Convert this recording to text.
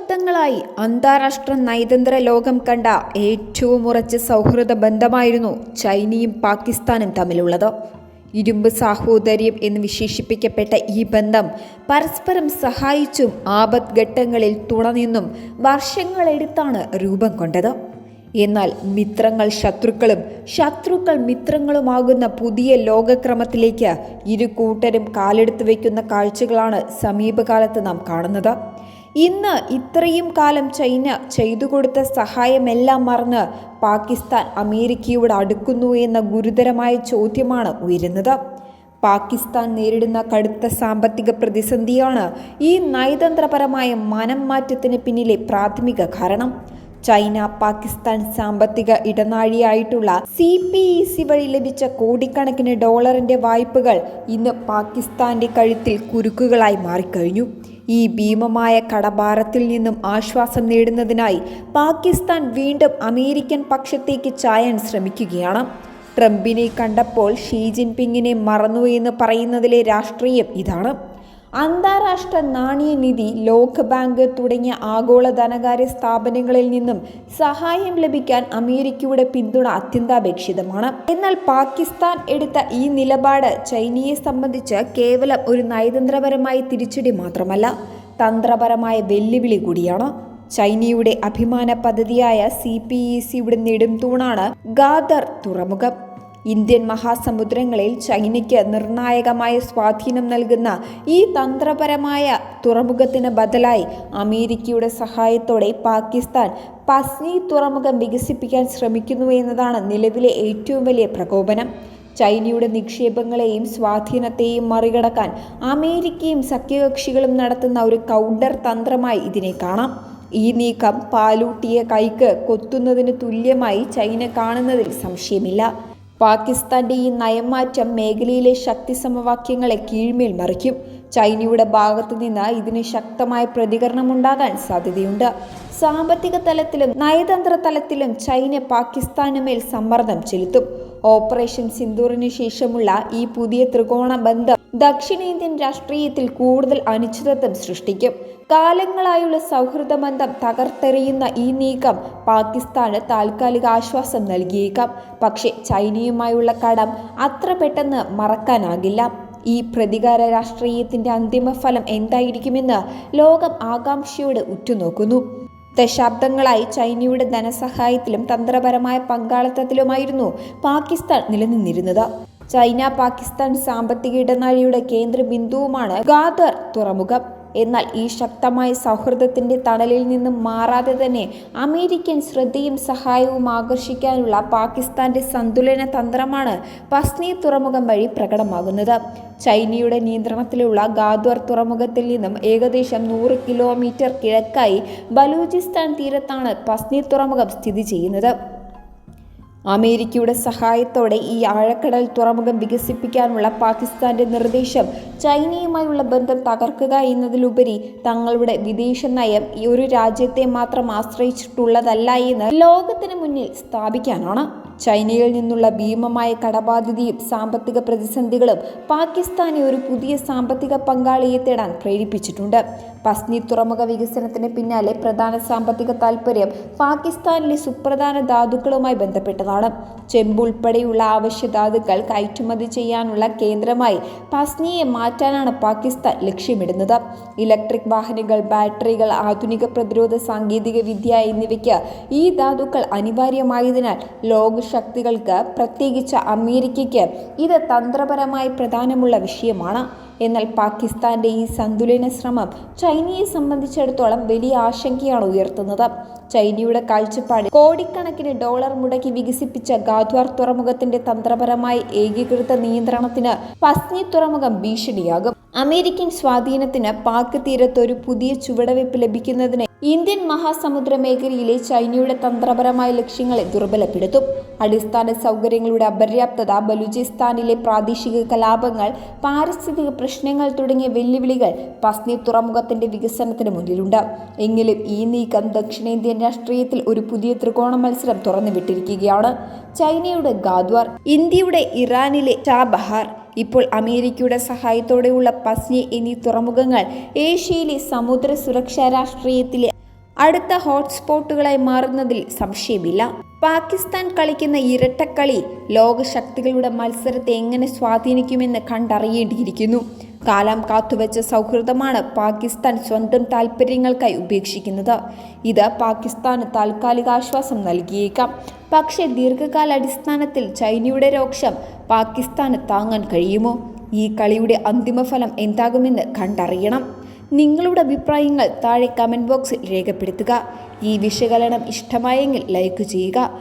ദശാബ്ദങ്ങളായി അന്താരാഷ്ട്ര നയതന്ത്ര ലോകം കണ്ട ഏറ്റവും ഉറച്ച സൗഹൃദ ബന്ധമായിരുന്നു ചൈനയും പാകിസ്ഥാനും തമ്മിലുള്ളത്. ഇരുമ്പ് സാഹോദര്യം എന്ന് വിശേഷിപ്പിക്കപ്പെട്ട ഈ ബന്ധം പരസ്പരം സഹായിച്ചും ആപത് ഘട്ടങ്ങളിൽ തുണനിന്നും വർഷങ്ങളെടുത്താണ് രൂപം കൊണ്ടത്. എന്നാൽ മിത്രങ്ങൾ ശത്രുക്കളും ശത്രുക്കൾ മിത്രങ്ങളുമാകുന്ന പുതിയ ലോകക്രമത്തിലേക്ക് ഇരു കൂട്ടരും കാലെടുത്ത് വയ്ക്കുന്ന കാഴ്ചകളാണ് സമീപകാലത്ത് നാം കാണുന്നത്. ഇന്ന് ഇത്രയും കാലം ചൈന ചെയ്തു കൊടുത്ത സഹായമെല്ലാം മറന്ന് പാകിസ്ഥാൻ അമേരിക്കയോട് അടുക്കുന്നു എന്ന ഗുരുതരമായ ചോദ്യമാണ് ഉയരുന്നത്. പാകിസ്ഥാൻ നേരിടുന്ന കടുത്ത സാമ്പത്തിക പ്രതിസന്ധിയാണ് ഈ നയതന്ത്രപരമായ മനം മാറ്റത്തിന് പിന്നിലെ പ്രാഥമിക കാരണം. ചൈന പാകിസ്ഥാൻ സാമ്പത്തിക ഇടനാഴിയായിട്ടുള്ള സി പി ഇ സി വഴി ലഭിച്ച കോടിക്കണക്കിന് ഡോളറിന്റെ വായ്പകൾ ഇന്ന് പാകിസ്ഥാന്റെ കഴുത്തിൽ കുരുക്കുകളായി മാറിക്കഴിഞ്ഞു. ഈ ഭീമമായ കടഭാരത്തിൽ നിന്നും ആശ്വാസം നേടുന്നതിനായി പാകിസ്ഥാൻ വീണ്ടും അമേരിക്കൻ പക്ഷത്തേക്ക് ചായാൻ ശ്രമിക്കുകയാണ്. ട്രംപിനെ കണ്ടപ്പോൾ ഷീ ജിൻപിങ്ങിനെ മറന്നു എന്ന് പറയുന്നതിലെ രാഷ്ട്രീയം ഇതാണ്. അന്താരാഷ്ട്ര നാണയനിധി ലോക ബാങ്ക് തുടങ്ങിയ ആഗോള ധനകാര്യ സ്ഥാപനങ്ങളിൽ നിന്നും സഹായം ലഭിക്കാൻ അമേരിക്കയുടെ പിന്തുണ അത്യന്താപേക്ഷിതമാണ്. എന്നാൽ പാകിസ്ഥാൻ എടുത്ത ഈ നിലപാട് ചൈനയെ സംബന്ധിച്ച് കേവലം ഒരു നയതന്ത്രപരമായ തിരിച്ചടി മാത്രമല്ല തന്ത്രപരമായ വെല്ലുവിളി കൂടിയാണ്. ചൈനയുടെ അഭിമാന പദ്ധതിയായ സി പി ഇ സിയുടെ നെടുംതൂണാണ് ഗാദർ തുറമുഖം. ഇന്ത്യൻ മഹാസമുദ്രങ്ങളിൽ ചൈനയ്ക്ക് നിർണായകമായ സ്വാധീനം നൽകുന്ന ഈ തന്ത്രപരമായ തുറമുഖത്തിന് ബദലായി അമേരിക്കയുടെ സഹായത്തോടെ പാകിസ്ഥാൻ പസ്നി തുറമുഖം വികസിപ്പിക്കാൻ ശ്രമിക്കുന്നു എന്നതാണ് നിലവിലെ ഏറ്റവും വലിയ പ്രകോപനം. ചൈനയുടെ നിക്ഷേപങ്ങളെയും സ്വാധീനത്തെയും മറികടക്കാൻ അമേരിക്കയും സഖ്യകക്ഷികളും നടത്തുന്ന ഒരു കൗണ്ടർ തന്ത്രമായി ഇതിനെ കാണാം. ഈ നീക്കം പാലൂട്ടിയ കൈക്ക് കൊത്തുന്നതിന് തുല്യമായി ചൈന കാണുന്നതിൽ സംശയമില്ല. പാകിസ്ഥാന്റെ ഈ നയംമാറ്റം മേഖലയിലെ ശക്തി സമവാക്യങ്ങളെ കീഴ്മേൽ മറിക്കും. ചൈനയുടെ ഭാഗത്തു നിന്ന് ഇതിന് ശക്തമായ പ്രതികരണമുണ്ടാകാൻ സാധ്യതയുണ്ട്. സാമ്പത്തിക തലത്തിലും നയതന്ത്ര തലത്തിലും ചൈന പാകിസ്ഥാന് മേൽ സമ്മർദ്ദം ചെലുത്തും. ഓപ്പറേഷൻ സിന്ദൂറിന് ശേഷമുള്ള ഈ പുതിയ ത്രികോണ ബന്ധം ദക്ഷിണേന്ത്യൻ രാഷ്ട്രീയത്തിൽ കൂടുതൽ അനിശ്ചിതത്വം സൃഷ്ടിക്കും. കാലങ്ങളായുള്ള സൗഹൃദ ബന്ധം തകർത്തെറിയുന്ന ഈ നീക്കം പാകിസ്ഥാന് താൽക്കാലിക ആശ്വാസം നൽകിയേക്കാം. പക്ഷേ ചൈനയുമായുള്ള കടം അത്ര പെട്ടെന്ന് മറക്കാനാകില്ല. ഈ പ്രതികാര രാഷ്ട്രീയത്തിന്റെ അന്തിമ ഫലം എന്തായിരിക്കുമെന്ന് ലോകം ആകാംക്ഷയോടെ ഉറ്റുനോക്കുന്നു. ദശാബ്ദങ്ങളായി ചൈനയുടെ ധനസഹായത്തിലും തന്ത്രപരമായ പങ്കാളിത്തത്തിലുമായിരുന്നു പാകിസ്ഥാൻ നിലനിന്നിരുന്നത്. ചൈന പാകിസ്ഥാൻ സാമ്പത്തിക ഇടനാഴിയുടെ കേന്ദ്ര ബിന്ദുവുമാണ് ഖാദർ തുറമുഖം. എന്നാൽ ഈ ശക്തമായ സൗഹൃദത്തിന്റെ തണലിൽ നിന്നും മാറാതെ തന്നെ അമേരിക്കൻ ശ്രദ്ധയും സഹായവും ആകർഷിക്കാനുള്ള പാകിസ്ഥാന്റെ സന്തുലന തന്ത്രമാണ് പസ്നി തുറമുഖം വഴി പ്രകടമാകുന്നത്. ചൈനയുടെ നിയന്ത്രണത്തിലുള്ള ഗാദ്വർ തുറമുഖത്തിൽ നിന്നും ഏകദേശം നൂറ് കിലോമീറ്റർ കിഴക്കായി ബലൂചിസ്ഥാൻ തീരത്താണ് പസ്നി തുറമുഖം സ്ഥിതി ചെയ്യുന്നത്. അമേരിക്കയുടെ സഹായത്തോടെ ഈ ആഴക്കടൽ തുറമുഖം വികസിപ്പിക്കാനുള്ള പാകിസ്ഥാന്റെ നിർദ്ദേശം ചൈനയുമായുള്ള ബന്ധം തകർക്കുക എന്നതിലുപരി തങ്ങളുടെ വിദേശ നയം ഈ ഒരു രാജ്യത്തെ മാത്രം ആശ്രയിച്ചിട്ടുള്ളതല്ല എന്ന് ലോകത്തിന് മുന്നിൽ സ്ഥാപിക്കാനാണ്. ചൈനയിൽ നിന്നുള്ള ഭീമമായ കടബാധ്യതയും സാമ്പത്തിക പ്രതിസന്ധികളും പാകിസ്ഥാനെ ഒരു പുതിയ സാമ്പത്തിക പങ്കാളിയെ തേടാൻ പ്രേരിപ്പിച്ചിട്ടുണ്ട്. പസ്നി തുറമുഖ വികസനത്തിന് പിന്നാലെ പ്രധാന സാമ്പത്തിക താൽപ്പര്യം പാകിസ്ഥാനിലെ സുപ്രധാന ധാതുക്കളുമായി ബന്ധപ്പെട്ടതാണ്. ചെമ്പുൾപ്പെടെയുള്ള ആവശ്യ ധാതുക്കൾ കയറ്റുമതി ചെയ്യാനുള്ള കേന്ദ്രമായി പസ്നിയെ മാറ്റാനാണ് പാകിസ്ഥാൻ ലക്ഷ്യമിടുന്നത്. ഇലക്ട്രിക് വാഹനങ്ങൾ ബാറ്ററികൾ ആധുനിക പ്രതിരോധ സാങ്കേതിക വിദ്യ എന്നിവയ്ക്ക് ഈ ധാതുക്കൾ അനിവാര്യമായതിനാൽ ലോക ശക്തികൾക്ക് പ്രത്യേകിച്ച് അമേരിക്കയ്ക്ക് ഇത് തന്ത്രപരമായി പ്രധാനമുള്ള വിഷയമാണ്. എന്നാൽ പാകിസ്ഥാന്റെ ഈ സന്തുലന ശ്രമം ചൈനയെ സംബന്ധിച്ചിടത്തോളം വലിയ ആശങ്കയാണ് ഉയർത്തുന്നത്. ചൈനയുടെ കാഴ്ചപ്പാട് കോടിക്കണക്കിന് ഡോളർ മുടക്കി വികസിപ്പിച്ച ഗാദ്വാർ തുറമുഖത്തിന്റെ തന്ത്രപരമായ ഏകീകൃത നിയന്ത്രണത്തിന് പസ്നി തുറമുഖം ഭീഷണിയാകും. അമേരിക്കൻ സ്വാധീനത്തിന് പാക് തീരത്ത് ഒരു പുതിയ ചുവടവയ്പ് ലഭിക്കുന്നതിന് ഇന്ത്യൻ മഹാസമുദ്ര മേഖലയിലെ ചൈനയുടെ തന്ത്രപരമായ ലക്ഷ്യങ്ങളെ ദുർബലപ്പെടുത്തും. അടിസ്ഥാന സൗകര്യങ്ങളുടെ അപര്യാപ്തത ബലൂചിസ്ഥാനിലെ പ്രാദേശിക കലാപങ്ങൾ പാരിസ്ഥിതിക പ്രശ്നങ്ങൾ തുടങ്ങിയ വെല്ലുവിളികൾ പസ്നി തുറമുഖത്തിന്റെ വികസനത്തിന് മുന്നിലുണ്ട്. എങ്കിലും ഈ നീക്കം ദക്ഷിണേന്ത്യൻ രാഷ്ട്രീയത്തിൽ ഒരു പുതിയ ത്രികോണ മത്സരം തുറന്നുവിട്ടിരിക്കുകയാണ്. ചൈനയുടെ ഗാദ്വാർ ഇന്ത്യയുടെ ഇറാനിലെ ചാബഹാർ ഇപ്പോൾ അമേരിക്കയുടെ സഹായത്തോടെയുള്ള പസ്നി എന്നീ തുറമുഖങ്ങൾ ഏഷ്യയിലെ സമുദ്ര സുരക്ഷാ രാഷ്ട്രീയത്തിലെ അടുത്ത ഹോട്ട്സ്പോട്ടുകളായി മാറുന്നതിൽ സംശയമില്ല. പാകിസ്ഥാൻ കളിക്കുന്ന ഇരട്ടക്കളി ലോകശക്തികളുടെ മത്സരത്തെ എങ്ങനെ സ്വാധീനിക്കുമെന്ന് കണ്ടറിയേണ്ടിയിരിക്കുന്നു. കാലം കാത്തുവച്ച സൗഹൃദമാണ് പാകിസ്ഥാൻ സ്വന്തം താൽപ്പര്യങ്ങൾക്കായി ഉപേക്ഷിക്കുന്നത്. ഇത് പാകിസ്ഥാന് താൽക്കാലിക ആശ്വാസം നൽകിയേക്കാം. പക്ഷേ ദീർഘകാലാടിസ്ഥാനത്തിൽ ചൈനയുടെ രോക്ഷം പാകിസ്ഥാന് താങ്ങാൻ കഴിയുമോ? ഈ കളിയുടെ അന്തിമഫലം എന്താകുമെന്ന് കണ്ടറിയണം. നിങ്ങളുടെ അഭിപ്രായങ്ങൾ താഴെ കമന്റ് ബോക്സിൽ രേഖപ്പെടുത്തുക. ഈ വിശകലനം ഇഷ്ടമായെങ്കിൽ ലൈക്ക് ചെയ്യുക.